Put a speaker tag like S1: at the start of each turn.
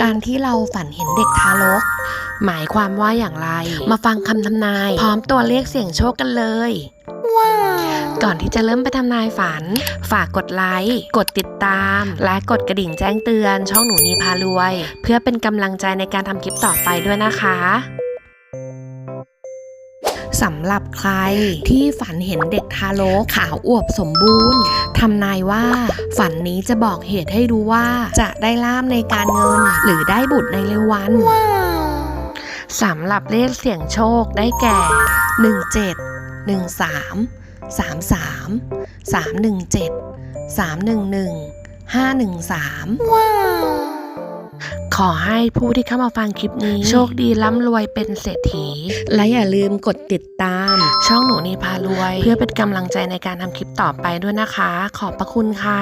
S1: การที่เราฝันเห็นเด็กทารก หมายความว่าอย่างไร มาฟังคำทำนาย พร้อมตัวเลขเสี่ยงโชคกันเลยก่อนที่จะเริ่มไปทำนายฝัน ฝากกดไลค์ กดติดตาม และกดกระดิ่งแจ้งเตือน ช่องหนูนีพารวย เพื่อเป็นกำลังใจในการทำคลิปต่อไปด้วยนะคะ สำหรับใครที่ฝันเห็นเด็กทารกขาวอวบสมบูรณ์ทำนายว่าฝันนี้จะบอกเหตุให้รู้ว่าจะได้ล่าบในการเงิน หรือได้บุตรในเร็ววันสำหรับเลขเสี่ยงโชคได้แก่ 17 13 33 317 311 513 ขอให้ผู้ที่เข้ามาฟังคลิปนี้ โชคดีร่ำรวยเป็นเศรษฐี และอย่าลืมกดติดตาม ช่องหนูนีพารวย เพื่อเป็นกำลังใจในการทำคลิปต่อไปด้วยนะคะ ขอบพระคุณค่ะ